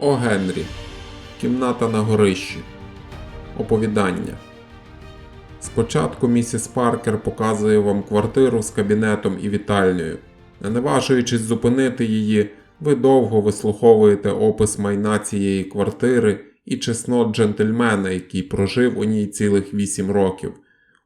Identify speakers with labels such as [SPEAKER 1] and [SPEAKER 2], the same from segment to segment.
[SPEAKER 1] О Генрі. Кімната на горищі. Оповідання. Спочатку місіс Паркер показує вам квартиру з кабінетом і вітальнею. Не наважуючись зупинити її, ви довго вислуховуєте опис майна цієї квартири і чеснот джентльмена, який прожив у ній цілих вісім років.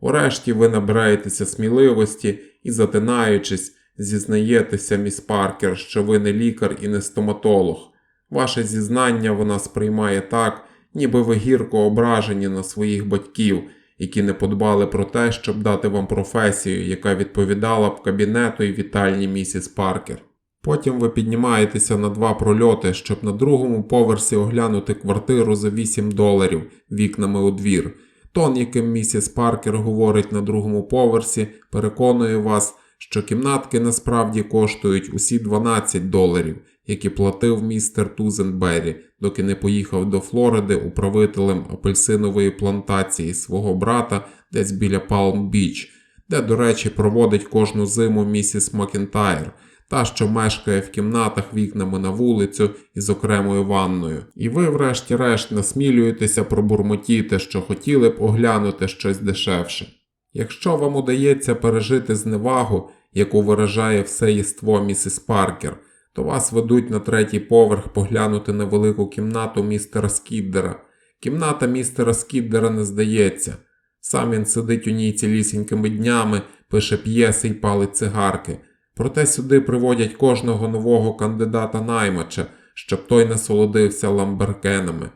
[SPEAKER 1] Урешті ви набираєтеся сміливості і, затинаючись, зізнаєтеся, міс Паркер, що ви не лікар і не стоматолог. Ваше зізнання вона сприймає так, ніби ви гірко ображені на своїх батьків, які не подбали про те, щоб дати вам професію, яка відповідала б кабінету і вітальні місіс Паркер. Потім ви піднімаєтеся на два прольоти, щоб на другому поверсі оглянути квартиру за 8 доларів вікнами у двір. Тон, яким місіс Паркер говорить на другому поверсі, переконує вас, що кімнатки насправді коштують усі 12 доларів, які платив містер Тузенбері, доки не поїхав до Флориди управителем апельсинової плантації свого брата десь біля Палм-Біч, де, до речі, проводить кожну зиму місіс Макентайр, та, що мешкає в кімнатах вікнами на вулицю із окремою ванною. І ви, врешті-решт, насмілюєтеся пробурмотіти, що хотіли б оглянути щось дешевше. Якщо вам удається пережити зневагу, яку виражає все єство місіс Паркер, то вас ведуть на третій поверх поглянути на велику кімнату містера Скіддера. Кімната містера Скіддера не здається. Сам він сидить у ній цілісінькими днями, пише п'єси й палить цигарки. Проте сюди приводять кожного нового кандидата наймача, щоб той насолодився ламберкенами.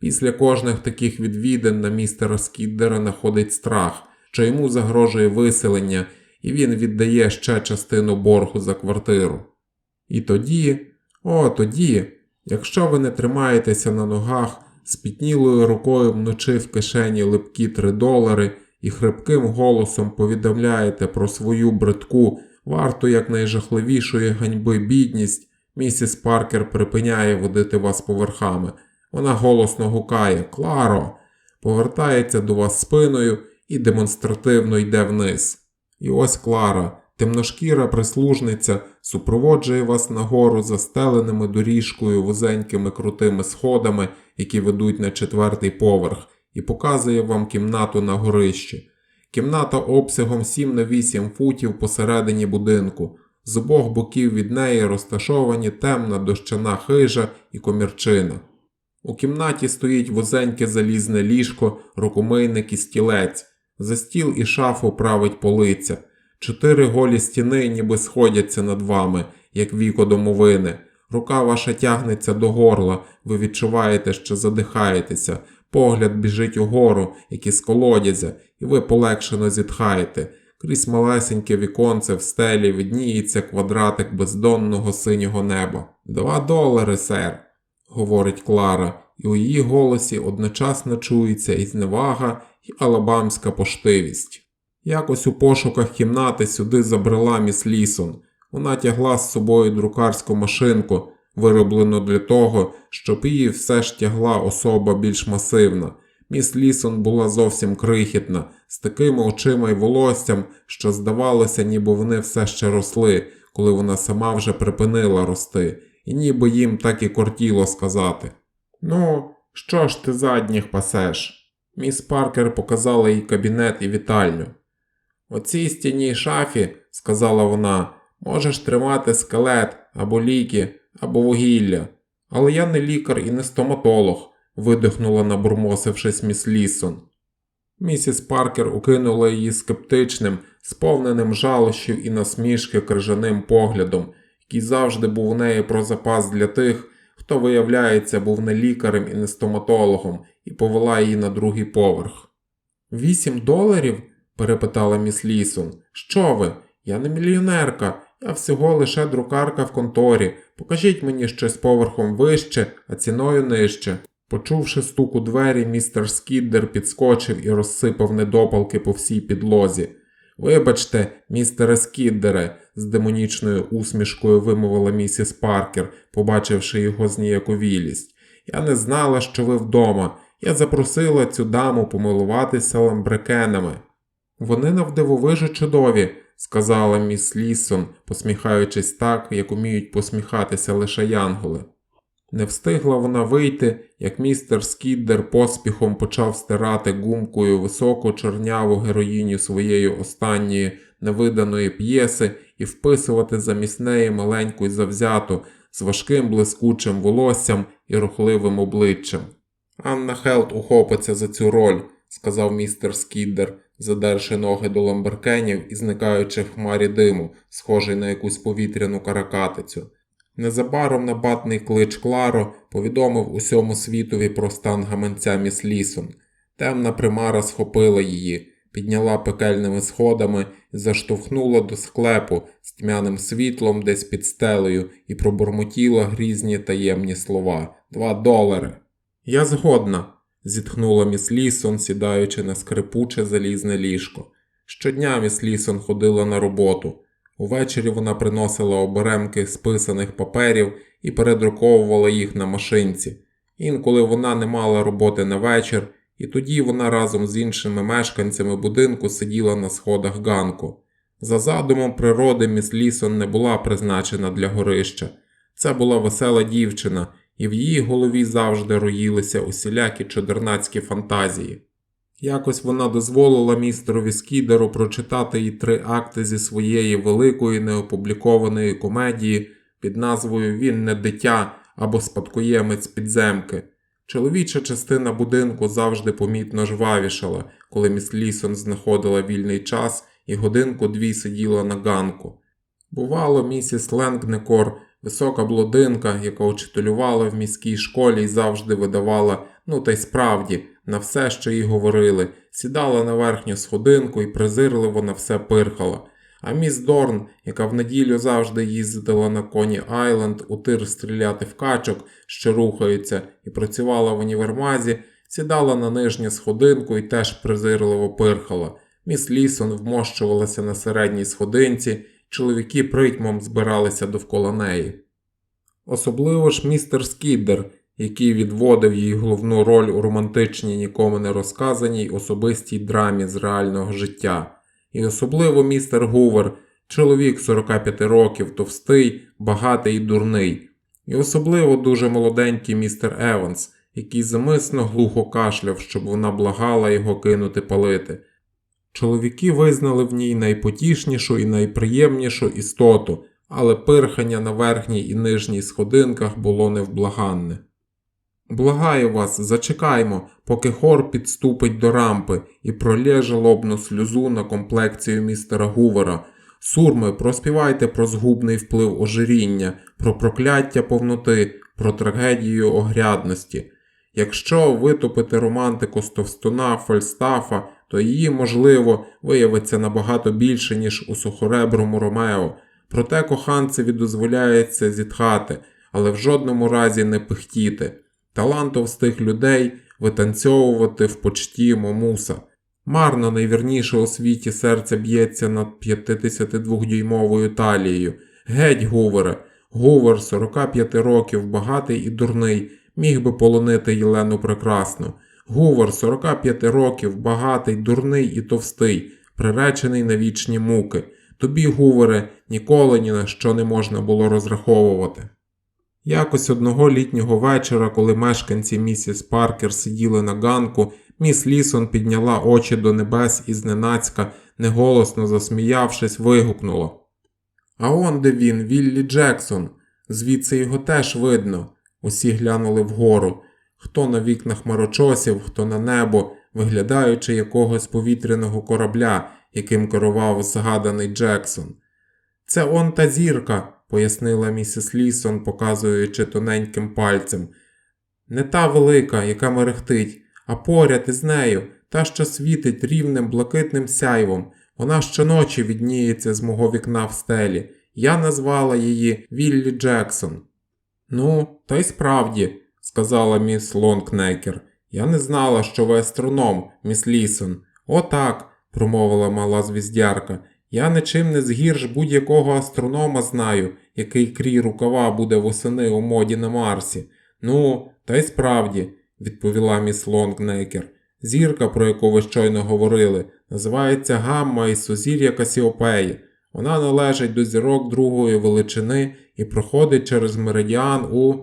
[SPEAKER 1] Після кожних таких відвідин на містера Скіддера находить страх, що йому загрожує виселення, і він віддає ще частину боргу за квартиру. І тоді, о, тоді, якщо ви не тримаєтеся на ногах, спітнілою рукою вночі в кишені липкі 3 долари і хрипким голосом повідомляєте про свою бридку, варту якнайжахливішої ганьби бідність, місіс Паркер припиняє водити вас поверхами. Вона голосно гукає Кларо, повертається до вас спиною і демонстративно йде вниз. І ось Клара, темношкіра прислужниця, супроводжує вас нагору застеленими доріжкою вузенькими крутими сходами, які ведуть на четвертий поверх, і показує вам кімнату на горищі. Кімната обсягом 7 на 8 футів посередині будинку. З обох боків від неї розташовані темна дощана хижа і комірчина. У кімнаті стоїть вузеньке залізне ліжко, рукомийник і стілець. За стіл і шафу править полиця. Чотири голі стіни ніби сходяться над вами, як віко домовини. Рука ваша тягнеться до горла, ви відчуваєте, що задихаєтеся. Погляд біжить угору, як із колодязя, і ви полегшено зітхаєте. Крізь малесеньке віконце в стелі видніється квадратик бездонного синього неба. Два долари, сер, говорить Клара, і у її голосі одночасно чується і зневага, і алабамська поштивість. Якось у пошуках кімнати сюди забрела міс Лісон. Вона тягла з собою друкарську машинку, вироблену для того, щоб її все ж тягла особа більш масивна. Міс Лісон була зовсім крихітна, з такими очима й волоссям, що здавалося, ніби вони все ще росли, коли вона сама вже припинила рости, і ніби їм так і кортіло сказати. Ну, що ж ти задніх пасеш? Міс Паркер показала їй кабінет і вітальню. У цій стінній шафі, сказала вона, можеш тримати скелет або ліки, або вугілля. Але я не лікар і не стоматолог, видихнула, набурмосившись міс Лісон. Місіс Паркер укинула її скептичним, сповненим жалощів і насмішки крижаним поглядом, який завжди був у неї про запас для тих, хто, виявляється, був не лікарем і не стоматологом, і повела її на другий поверх. Вісім доларів? Перепитала міс Лісон. Що ви? Я не мільйонерка, я всього лише друкарка в конторі. Покажіть мені щось поверхом вище, а ціною нижче. Почувши стук у двері, містер Скіддер підскочив і розсипав недопалки по всій підлозі. Вибачте, містере Скіддере, з демонічною усмішкою вимовила місіс Паркер, побачивши його зніяковілість. Я не знала, що ви вдома. Я запросила цю даму помилуватися ламбрекенами. Вони навдивовижу чудові, сказала міс Лісон, посміхаючись так, як уміють посміхатися лише янголи. Не встигла вона вийти, як містер Скіддер поспіхом почав стирати гумкою високу чорняву героїню своєї останньої невиданої п'єси і вписувати замість неї маленьку й завзяту з важким блискучим волоссям і рухливим обличчям. Анна Хелт ухопиться за цю роль, сказав містер Скіддер, задерши ноги до ламберкенів і зникаючи в хмарі диму, схожий на якусь повітряну каракатицю. Незабаром набатний клич Кларо повідомив усьому світові про стан гаманця міс Лісон. Темна примара схопила її, підняла пекельними сходами і заштовхнула до склепу з тьмяним світлом десь під стелею і пробурмотіла грізні таємні слова Два долари. Я згодна, зітхнула міс Лісон, сідаючи на скрипуче залізне ліжко. Щодня міс Лісон ходила на роботу. Увечері вона приносила оберемки списаних паперів і передруковувала їх на машинці. Інколи вона не мала роботи на вечір, і тоді вона разом з іншими мешканцями будинку сиділа на сходах ганку. За задумом природи міс Лісон не була призначена для горища. Це була весела дівчина, і в її голові завжди роїлися усілякі чудернацькі фантазії. Якось вона дозволила містерові Скідеру прочитати їй три акти зі своєї великої неопублікованої комедії під назвою Він не дитя або спадкоємець підземки. Чоловіча частина будинку завжди помітно жвавішала, коли міс Лісон знаходила вільний час і годинку дві сиділа на ганку. Бувало, місіс Ленгнекор, висока блодинка, яка учителювала в міській школі і завжди видавала, ну та й справді, на все, що їй говорили, сідала на верхню сходинку і презирливо на все пирхала. А міс Дорн, яка в неділю завжди їздила на коні Айленд у тир стріляти в качок, що рухаються, і працювала в універмазі, сідала на нижню сходинку і теж презирливо пирхала. Міс Лісон вмощувалася на середній сходинці, чоловіки притьмом збиралися довкола неї. Особливо ж містер Скіддер, який відводив їй головну роль у романтичній нікому не розказаній особистій драмі з реального життя, і особливо містер Гувер, чоловік 45 років, товстий, багатий і дурний, і особливо дуже молоденький містер Еванс, який замисно глухо кашляв, щоб вона благала його кинути палити. Чоловіки визнали в ній найпотішнішу і найприємнішу істоту, але пирхання на верхній і нижній сходинках було невблаганне. Благаю вас, зачекаймо, поки хор підступить до рампи і пролє жалобну сльозу на комплекцію містера Гувера. Сурми, проспівайте про згубний вплив ожиріння, про прокляття повноти, про трагедію огрядності. Якщо витопити романтику з товстуна Фальстафа, то її, можливо, виявиться набагато більше, ніж у сухореброму Ромео. Проте коханцеві дозволяється зітхати, але в жодному разі не пихтіти. Талант товстих людей витанцьовувати в почті момуса. Марно найвірніше у світі серце б'ється над 52-дюймовою талією. Геть, Гувере, Гувер, 45 років, багатий і дурний, міг би полонити Єлену Прекрасну. Гувер, 45 років, багатий, дурний і товстий, приречений на вічні муки. Тобі, Гувере, ніколи ні на що не можна було розраховувати. Якось одного літнього вечора, коли мешканці місіс Паркер сиділи на ганку, міс Лісон підняла очі до небес і зненацька, неголосно засміявшись, вигукнула. А он де він, Віллі Джексон. Звідси його теж видно. Усі глянули вгору. Хто на вікнах марочосів, хто на небо, виглядаючи якогось повітряного корабля, яким керував згаданий Джексон. Це он та зірка, пояснила місіс Лісон, показуючи тоненьким пальцем. Не та велика, яка мерехтить, а поряд із нею, та, що світить рівним блакитним сяйвом. Вона щоночі відніється з мого вікна в стелі. Я назвала її Віллі Джексон. Ну, та й справді, сказала міс Лонгнекер. Я не знала, що ви астроном, міс Лісон. Отак, промовила мала звіздярка. Я нічим не згірш будь-якого астронома знаю, який крій рукава буде восени у моді на Марсі. Ну, та й справді, відповіла міс Лонгнекер. Зірка, про яку ви щойно говорили, називається Гамма із сузір'я Касіопеї. Вона належить до зірок другої величини і проходить через меридіан у.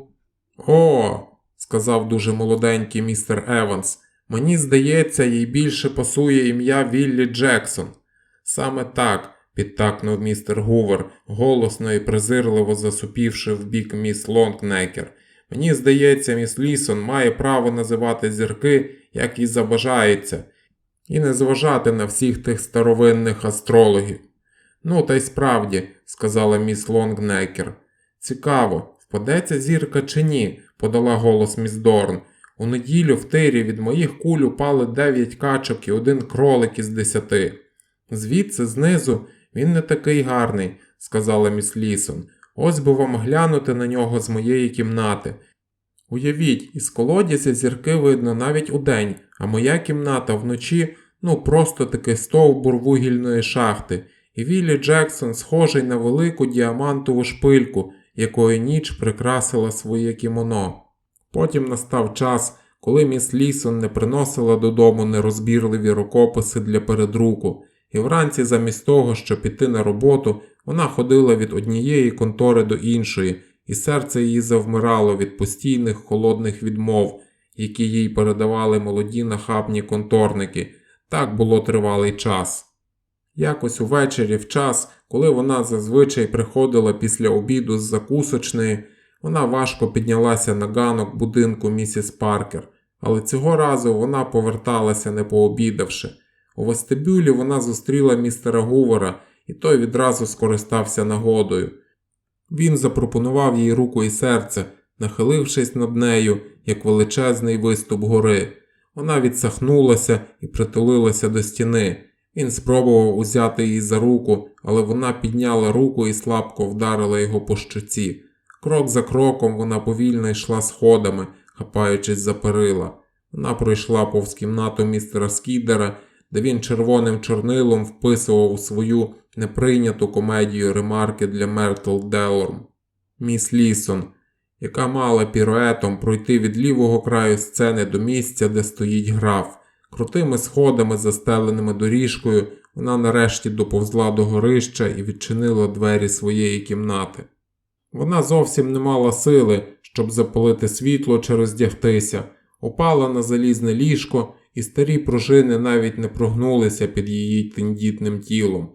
[SPEAKER 1] О, сказав дуже молоденький містер Еванс. Мені здається, їй більше пасує ім'я Віллі Джексон. Саме так, підтакнув містер Гувер, голосно і презирливо засупівши в бік міс Лонгнекер. Мені здається, міс Лісон має право називати зірки, як їй забажається, і не зважати на всіх тих старовинних астрологів. Ну, та й справді, сказала міс Лонгнекер. Цікаво, впадеться зірка чи ні, подала голос міс Дорн. У неділю в тирі від моїх куль упали дев'ять качок і один кролик із десяти. Звідси, знизу, він не такий гарний, сказала міс Лісон. Ось би вам глянути на нього з моєї кімнати. Уявіть, із колодязя зірки видно навіть удень, а моя кімната вночі ну просто таки стовбур вугільної шахти, і Віллі Джексон схожий на велику діамантову шпильку, якою ніч прикрасила своє кімоно. Потім настав час, коли міс Лісон не приносила додому нерозбірливі рукописи для передруку, і вранці замість того, щоб піти на роботу, вона ходила від однієї контори до іншої, і серце її завмирало від постійних холодних відмов, які їй передавали молоді нахабні конторники. Так було тривалий час. Якось увечері в час, коли вона зазвичай приходила після обіду з закусочної, вона важко піднялася на ганок будинку місіс Паркер, але цього разу вона поверталася не пообідавши. У вестибюлі вона зустріла містера Гувера, і той відразу скористався нагодою. Він запропонував їй руку і серце, нахилившись над нею, як величезний виступ гори. Вона відсахнулася і притулилася до стіни. Він спробував узяти її за руку, але вона підняла руку і слабко вдарила його по щоці. Крок за кроком вона повільно йшла сходами, хапаючись за перила. Вона пройшла повз кімнату містера Скідера, де він червоним чорнилом вписував у свою неприйняту комедію ремарки для Мертл Делорм. Міс Лісон, яка мала піруетом пройти від лівого краю сцени до місця, де стоїть граф. Крутими сходами, застеленими доріжкою, вона нарешті доповзла до горища і відчинила двері своєї кімнати. Вона зовсім не мала сили, щоб запалити світло чи роздягтися, упала на залізне ліжко, і старі пружини навіть не прогнулися під її тендітним тілом.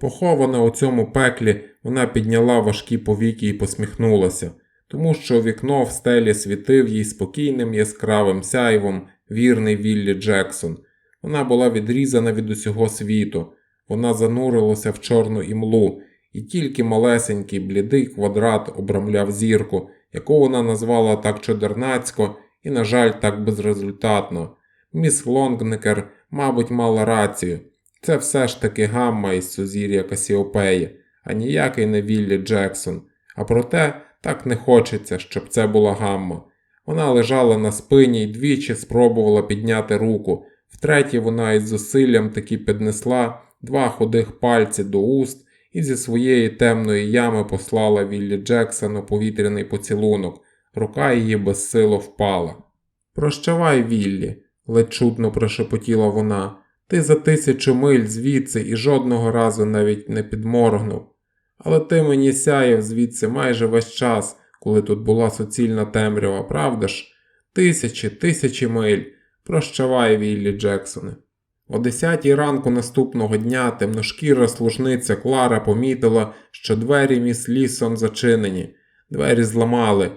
[SPEAKER 1] Похована у цьому пеклі, вона підняла важкі повіки і посміхнулася, тому що вікно в стелі світив їй спокійним яскравим сяйвом вірний Віллі Джексон. Вона була відрізана від усього світу, вона занурилася в чорну імлу, і тільки малесенький блідий квадрат обрамляв зірку, яку вона назвала так чудернацько і, на жаль, так безрезультатно. Міс Лонгнекер, мабуть, мала рацію. Це все ж таки гамма із сузір'я Касіопеї, а ніякий не Віллі Джексон. А проте так не хочеться, щоб це була гамма. Вона лежала на спині і двічі спробувала підняти руку. Втретє вона із зусиллям таки піднесла два худих пальці до уст і зі своєї темної ями послала Віллі Джексону повітряний поцілунок. Рука її безсило впала. Прощавай, Віллі, ледь чутно прошепотіла вона. Ти за тисячу миль звідси і жодного разу навіть не підморгнув. Але ти мені сяяв звідси майже весь час, коли тут була суцільна темрява, правда ж? Тисячі, тисячі миль. Прощавай, Віллі Джексоне. О десятій ранку наступного дня темношкіра служниця Клара помітила, що двері міс Лісон зачинені. Двері зламали.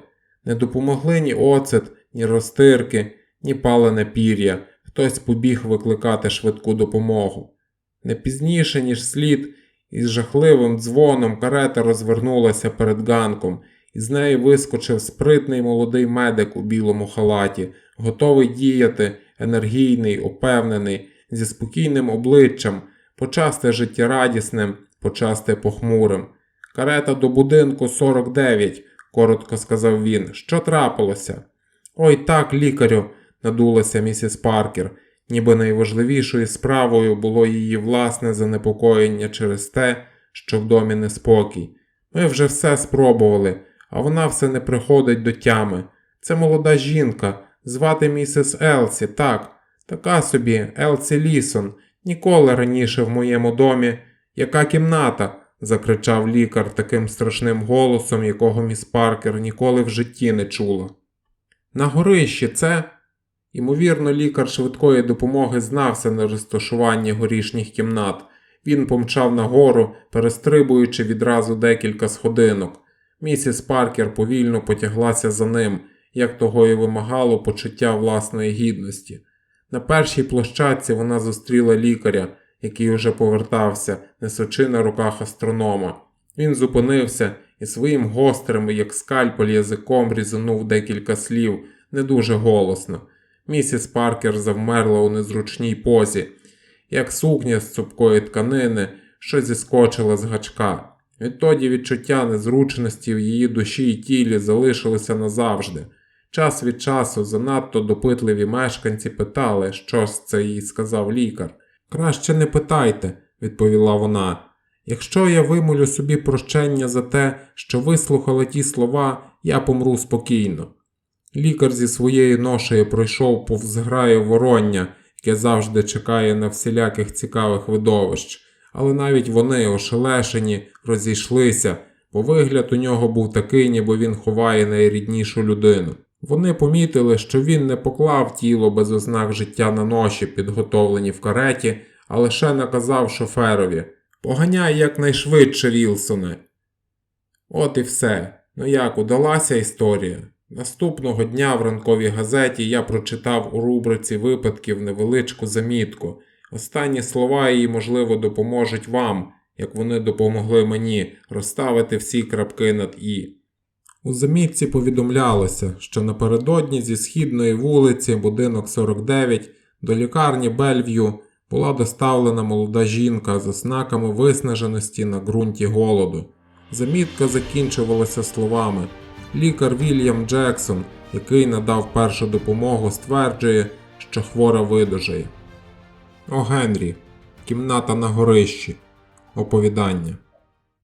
[SPEAKER 1] Не допомогли ні оцет, ні розтирки, ні палене пір'я. Хтось побіг викликати швидку допомогу. Не пізніше, ніж слід, із жахливим дзвоном карета розвернулася перед ганком, і з неї вискочив спритний молодий медик у білому халаті, готовий діяти, енергійний, упевнений, зі спокійним обличчям, почасти життєрадісним, почасти похмурим. Карета до будинку 49, коротко сказав він. Що трапилося? Ой так, лікарю, надулася місіс Паркер, ніби найважливішою справою було її власне занепокоєння через те, що в домі неспокій. Ми вже все спробували, а вона все не приходить до тями. Це молода жінка, звати місіс Елсі, так, така собі Елсі Лісон, ніколи раніше в моєму домі. Яка кімната? закричав лікар таким страшним голосом, якого міс Паркер ніколи в житті не чула. На горищі це. Ймовірно, лікар швидкої допомоги знався на розташуванні горішніх кімнат. Він помчав нагору, перестрибуючи відразу декілька сходинок. Місіс Паркер повільно потяглася за ним, як того й вимагало почуття власної гідності. На першій площадці вона зустріла лікаря, який уже повертався, несучи на руках астронома. Він зупинився і своїм гострим, як скальпель, язиком різанув декілька слів, не дуже голосно. Місіс Паркер завмерла у незручній позі, як сукня з цупкої тканини, що зіскочила з гачка. Відтоді відчуття незручності в її душі й тілі залишилося назавжди. Час від часу занадто допитливі мешканці питали, що ж це їй сказав лікар. Краще не питайте, відповіла вона. Якщо я вимолю собі прощення за те, що вислухала ті слова, я помру спокійно. Лікар зі своєю ношею пройшов повз граю вороння, яке завжди чекає на всіляких цікавих видовищ, але навіть вони, ошелешені, розійшлися, бо вигляд у нього був такий, ніби він ховає найріднішу людину. Вони помітили, що він не поклав тіло без ознак життя на ноші, підготовлені в кареті, а лише наказав шоферові Поганяй якнайшвидше, Вілсоне. От і все. Ну як удалася історія? Наступного дня в ранковій газеті я прочитав у рубриці випадків невеличку замітку. Останні слова її, можливо, допоможуть вам, як вони допомогли мені, розставити всі крапки над І. У замітці повідомлялося, що напередодні зі східної вулиці, будинок 49, до лікарні Бельв'ю була доставлена молода жінка з ознаками виснаженості на ґрунті голоду. Замітка закінчувалася словами Лікар Вільям Джексон, який надав першу допомогу, стверджує, що хвора видужає. О Генрі. Кімната на горищі. Оповідання.